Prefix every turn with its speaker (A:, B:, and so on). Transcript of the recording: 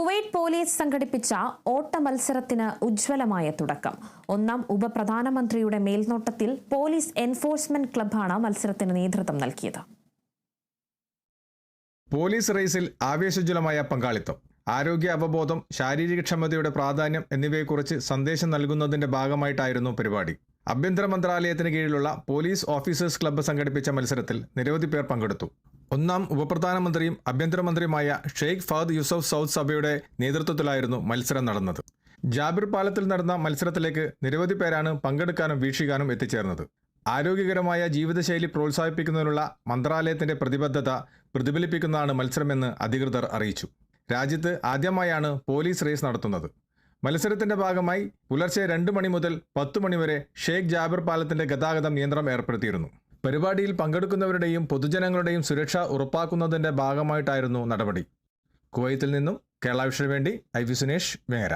A: Kuwait police സംഘടിപ്പിച്ച ഓട്ട മത്സരത്തിന് ഉജ്ജ്വലമായ തുടക്കം. ഒന്നാം ഉപപ്രധാനമന്ത്രിയുടെ മേൽനോട്ടത്തിൽ പോലീസ് എൻഫോഴ്സ്മെന്റ് ക്ലബാണ് മത്സരത്തിന് നേതൃത്വം നൽകിയത്.
B: പോലീസ് റേസിൽ ആവേശോജ്വലമായ പങ്കാളിത്തം. ആരോഗ്യ അവബോധം ശാരീരികക്ഷമതയുടെ പ്രാധാന്യം എന്നിവയെക്കുറിച്ച് സന്ദേശം നൽകുന്നതിന്റെ ഭാഗമായിട്ടായിരുന്നു പരിപാടി. ആഭ്യന്തര മന്ത്രാലയത്തിന് കീഴിലുള്ള പോലീസ് ഓഫീസേഴ്സ് ക്ലബ്ബ് സംഘടിപ്പിച്ച മത്സരത്തിൽ നിരവധി പേർ പങ്കെടുത്തു. ഒന്നാം ഉപപ്രധാനമന്ത്രിയും ആഭ്യന്തരമന്ത്രിയുമായ ഷെയ്ഖ് ഫഹദ് യൂസഫ് സൗദ് സഭയുടെ നേതൃത്വത്തിലായിരുന്നു മത്സരം നടന്നത്. ജാബിർ പാലത്തിൽ നടന്ന മത്സരത്തിലേക്ക് നിരവധി പേരാണ് പങ്കെടുക്കാനും വീക്ഷിക്കാനും എത്തിച്ചേർന്നത്. ആരോഗ്യകരമായ ജീവിതശൈലി പ്രോത്സാഹിപ്പിക്കുന്നതിനുള്ള മന്ത്രാലയത്തിന്റെ പ്രതിബദ്ധത പ്രതിഫലിപ്പിക്കുന്നതാണ് മത്സരമെന്ന് അധികൃതർ അറിയിച്ചു. രാജ്യത്ത് ആദ്യമായാണ് പോലീസ് റേസ് നടത്തുന്നത്. മത്സരത്തിന്റെ ഭാഗമായി പുലർച്ചെ രണ്ട് മണി മുതൽ പത്ത് മണിവരെ ഷെയ്ഖ് ജാബിർ പാലത്തിന്റെ ഗതാഗതം നിയന്ത്രണം ഏർപ്പെടുത്തിയിരുന്നു. പരിപാടിയിൽ പങ്കെടുക്കുന്നവരുടെയും പൊതുജനങ്ങളുടെയും സുരക്ഷ ഉറപ്പാക്കുന്നതിന്റെ ഭാഗമായിട്ടായിരുന്നു നടപടി. കുവൈത്തിൽ നിന്നും കേരള വിഷന് വേണ്ടി ഐ വി സുനേഷ് വേങ്ങര.